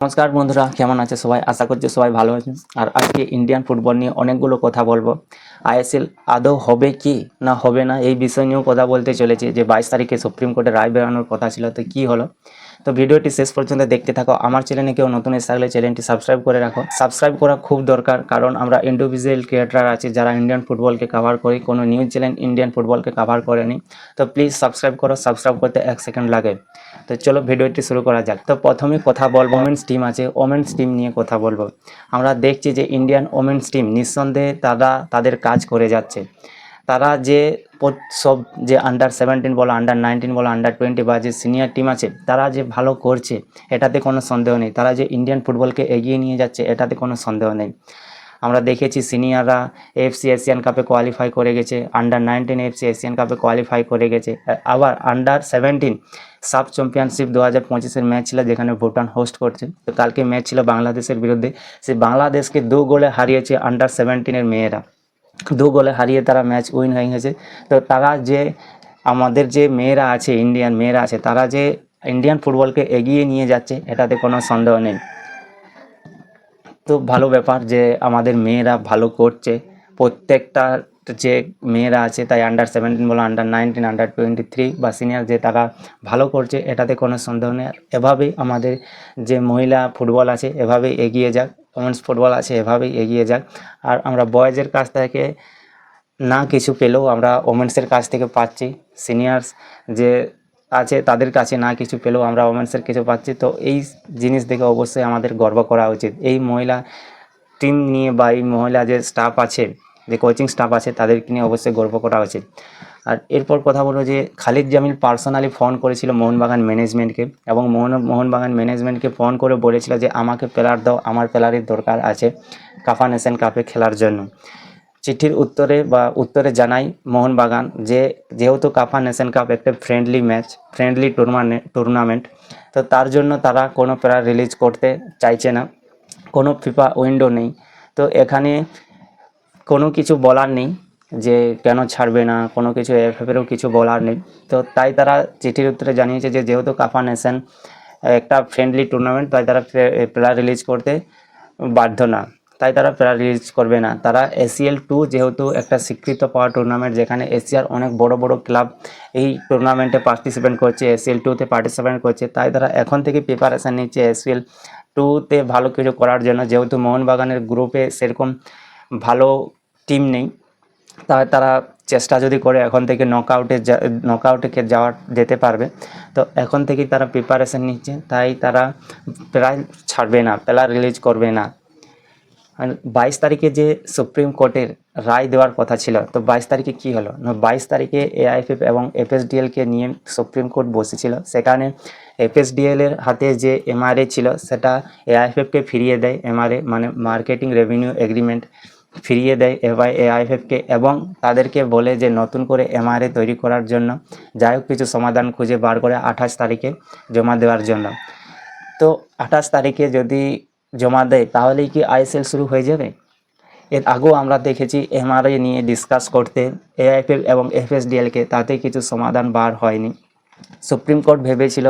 নমস্কার বন্ধুরা, কেমন আছে সবাই? আশা করছি সবাই ভালো আছেন। আর আজকে ইন্ডিয়ান ফুটবল নিয়ে অনেকগুলো কথা বলব। আইএসএল আদৌ হবে কি না হবে না এই বিষয় নিয়েও কথা বলতে চলেছে যে বাইশ তারিখে সুপ্রিম কোর্টে রায় বেরানোর কথা ছিল, তো কি হলো? তো ভিডিওটি শেষ পর্যন্ত দেখতে থাকো। আমার চ্যানেলে কেউ নতুন এসে থাকলে চ্যানেলটি সাবস্ক্রাইব করে রাখো। সাবস্ক্রাইব করা খুব দরকার, কারণ আমরা ইন্ডিভিজুয়াল ক্রিয়েটার আছে যারা ইন্ডিয়ান ফুটবলকে কভার করি। কোনো নিউজ চ্যানেল ইন্ডিয়ান ফুটবলকে কভার করেনি তো প্লিজ সাবস্ক্রাইব করো সাবস্ক্রাইব করতে এক সেকেন্ড লাগে। তো চলো ভিডিওটি শুরু করা যাক। তো প্রথমে কথা বলব ওমেন্স টিম আছে। ওমেন্স টিম নিয়ে কথা বলব। আমরা দেখছি যে ইন্ডিয়ান ওমেন্স টিম নিঃসন্দেহে তারা তাদের কাজ করে যাচ্ছে। তারা যে সব যে আন্ডার সেভেন্টিন বলো আন্ডার নাইনটিন বলো আন্ডার টোয়েন্টি বা যে সিনিয়র টিম আছে, তারা যে ভালো করছে, এটাতে কোনো সন্দেহ নেই। তারা যে ইন্ডিয়ান ফুটবলকে এগিয়ে নিয়ে যাচ্ছে, এটাতে কোনো সন্দেহ নেই। আমরা দেখেছি সিনিয়ররা এফসি এশিয়ান কাপে কোয়ালিফাই করে গেছে আন্ডার নাইনটিন এফসি এশিয়ান কাপে কোয়ালিফাই করে গেছে। আবার আন্ডার সেভেন্টিন সাব চ্যাম্পিয়নশিপ দু হাজার পঁচিশের ম্যাচ ছিল, যেখানে ভুটান হোস্ট করছে। তো কালকে ম্যাচ ছিল বাংলাদেশের বিরুদ্ধে। সে বাংলাদেশকে দু গোলে হারিয়েছে আন্ডার সেভেন্টিনের মেয়েরা। দু গোলে হারিয়ে তারা ম্যাচ উইন হয়ে গেছে। তো তারা যে আমাদের যে মেয়েরা আছে ইন্ডিয়ান মেয়েরা আছে, তারা যে ইন্ডিয়ান ফুটবলকে এগিয়ে নিয়ে যাচ্ছে, এটাতে কোনো সন্দেহ নেই। তো ভালো ব্যাপার যে আমাদের মেয়েরা ভালো করছে। প্রত্যেকটা যে মেয়েরা আছে, তাই আন্ডার সেভেন্টিন বলো under nineteen under twenty three বা সিনিয়র যে তারা ভালো করছে, এটাতে কোনো সন্দেহ নেই। এভাবেই আমাদের যে মহিলা ফুটবল আছে, এভাবেই এগিয়ে যাক। ওমেন্স ফুটবল আছে, এভাবেই এগিয়ে যাক। আর আমরা বয়েজের কাছ থেকে না কিছু পেলেও আমরা ওমেন্সের কাছ থেকে পাচ্ছি। সিনিয়র্স যে আছে তাদের কাছে না কিছু পেলেও আমরা ওমেন্সের কিছু পাচ্ছি। তো এই জিনিস দেখে অবশ্যই আমাদের গর্ব করা উচিত। এই মহিলা, টিম নিয়ে বা এই মহিলা যে স্টাফ আছে যে কোচিং স্টাফ আছে, তাদেরকে নিয়ে অবশ্যই গর্ব করা উচিত। আর এরপর কথা বলব যে, খালিদ জামিল পার্সোনালি ফোন করেছিল মোহনবাগান ম্যানেজমেন্টকে এবং মোহন, মোহনবাগান ম্যানেজমেন্টকে ফোন করে বলেছিল যে, আমাকে প্লেয়ার দাও, আমার প্লেয়ারের দরকার আছে কাফা নেশন কাপে খেলার জন্য। চিঠির উত্তরে বা উত্তরে জানাই মোহনবাগান যে, যেহেতু কাফা নেশন কাপ একটা friendly match friendly tournament tournament তো তার জন্য তারা কোনো প্লেয়ার রিলিজ করতে চাইছে না। কোনো ফিফা উইন্ডো নেই। তো এখানে কোনো কিছু বলার নেই, যে কেন ছাড়বে না, কোনো কিছু এফএফেরও কিছু বলার নেই। তো তাই তারা চিঠির উত্তরে জানিয়েছে যে, যেহেতু কাফা নেশন একটা ফ্রেন্ডলি টুর্নামেন্ট তাই তারা প্লেয়ার রিলিজ করতে বাধ্য না। তাই তারা প্লেয়ার রিলিজ করবে না। তারা এসিএল টু যেহেতু একটা স্বীকৃত পাওয়া টুর্নামেন্ট যেখানে এশিয়ার অনেক বড় বড় ক্লাব এই টুর্নামেন্টে পার্টিসিপেট করছে এসিএল টুতে পার্টিসিপেট করছে। তাই তারা এখন থেকে প্রিপারেশান নিচ্ছে এসিএল টুতে ভালো কিছু করার জন্য। যেহেতু মোহনবাগানের গ্রুপে সেরকম ভালো টিম নেই। তাই তারা চেষ্টা যদি করে এখন থেকে নকআউটে নকআউটে যাওয়ার, যেতে পারবে। তো এখন থেকেই তারা প্রিপারেশন নিচ্ছে। তাই তারা প্রায় ছাড়বে না, প্লেয়ার রিলিজ করবে না। আর বাইশ তারিখে যে সুপ্রিম কোর্টের রায় দেওয়ার কথা ছিল, তো বাইশ তারিখে কি হলো? না, বাইশ তারিখে এআইএফএফ এবং এফএসডিএলকে নিয়ে সুপ্রিম কোর্ট বসেছিল। সেখানে এফএসডিএল এর হাতে যে এমআরএ ছিল, সেটা এআইএফএফকে ফিরিয়ে দেয়। এমআরএ মানে মার্কেটিং রেভিনিউ এগ্রিমেন্ট ফিরিয়ে দেয় এবার এআইএফএফকে এবং তাদেরকে বলে যে, নতুন করে এমআরএ তৈরি করার জন্য যাই হোক কিছু সমাধান খুঁজে বার করে আঠাশ তারিখে জমা দেওয়ার জন্য। তো আঠাশ তারিখে যদি জমা দেয়, তাহলেই কি আইএসএল শুরু হয়ে যাবে? এর আগেও আমরা দেখেছি এমআরআই নিয়ে ডিসকাস করতে এআইএফএল এবং এফএসডিএলকে তাতে কিছু সমাধান বার হয়নি। সুপ্রিম কোর্ট ভেবেছিল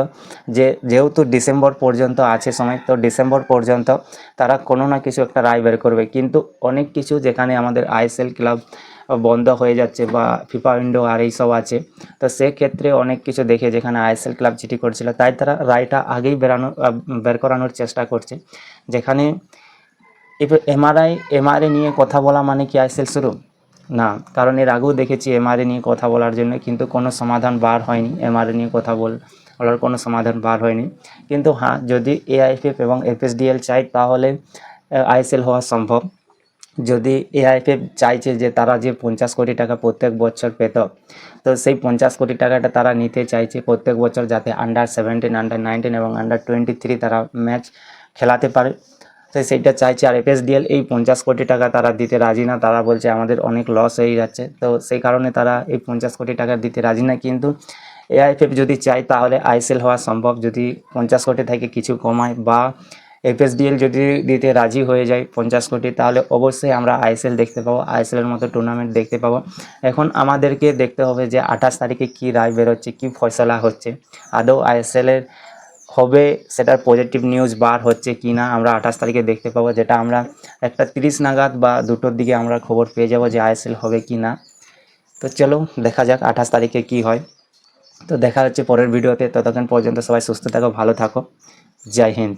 যে যেহেতু ডিসেম্বর পর্যন্ত আছে সময়, তো ডিসেম্বর পর্যন্ত তারা কোনো না কিছু একটা রায় বের করবে। কিন্তু অনেক কিছু যেখানে আমাদের আইএসএল ক্লাব বন্ধ হয়ে যাচ্ছে বা ফিফা উইন্ডো আর এইসব আছে, তো সেক্ষেত্রে অনেক কিছু দেখে যেখানে আইএসএল ক্লাব চিঠি করছিল, তাই তারা রায়টা আগেই বেরানো, বের করানোর চেষ্টা করছে। যেখানে এমআরআই এমআরএ নিয়ে কথা বলা মানে কি আইএসএল শুরু? না, কারণ এর আগেও দেখেছি এমআরএ নিয়ে কথা বলার জন্য, কিন্তু কোনো সমাধান বার হয়নি। এমআরএ নিয়ে কথা বল, বলার কোনো সমাধান বার হয়নি। কিন্তু হ্যাঁ যদি এআইএফএফ এবং এফএসডিএল চাই তাহলে আইএসএল হওয়া সম্ভব। যদি এআইএফএফ চাইছে যে তারা যে পঞ্চাশ কোটি টাকা প্রত্যেক বছর পেত, তো সেই পঞ্চাশ কোটি টাকাটা তারা নিতে চাইছে প্রত্যেক বছর যাতে আন্ডার সেভেন্টিন আন্ডার নাইনটিন এবং আন্ডার টোয়েন্টি থ্রি তারা ম্যাচ খেলাতে পারে। তো সেইটা চাইছে আর এফএসডিএল, এই পঞ্চাশ কোটি টাকা তারা দিতে রাজি না। তারা বলছে আমাদের অনেক লস হয়ে যাচ্ছে। তো সেই কারণে তারা এই পঞ্চাশ কোটি টাকা দিতে রাজি না। কিন্তু এআইএফএফ যদি চায়, তাহলে আইএসএল হওয়া সম্ভব। যদি পঞ্চাশ কোটি থেকে কিছু কমায় বা এফএসডিএল যদি দিতে রাজি হয়ে যায় পঞ্চাশ কোটি, তাহলে অবশ্যই আমরা আইএসএল দেখতে পাবো। আইএসএলের মতো টুর্নামেন্ট দেখতে পাবো। এখন আমাদেরকে দেখতে হবে যে আঠাশ তারিখে কী রায় বেরোচ্ছে, কী ফয়সলা হচ্ছে। আদৌ আইএসএলের হবে, সেটার পজিটিভ নিউজ বার হচ্ছে কি না আমরা আঠাশ তারিখে দেখতে পাবো, যেটা আমরা একটা তিরিশ নাগাদ বা দুটোর দিকে আমরা খবর পেয়ে যাব যে আইএসএল হবে কি না তো চলো, দেখা যাক আঠাশ তারিখে কি হয়। তো দেখা হচ্ছে পরের ভিডিওতে, ততক্ষণ পর্যন্ত সবাই সুস্থ থাকো, ভালো থাকো। জয় হিন্দ।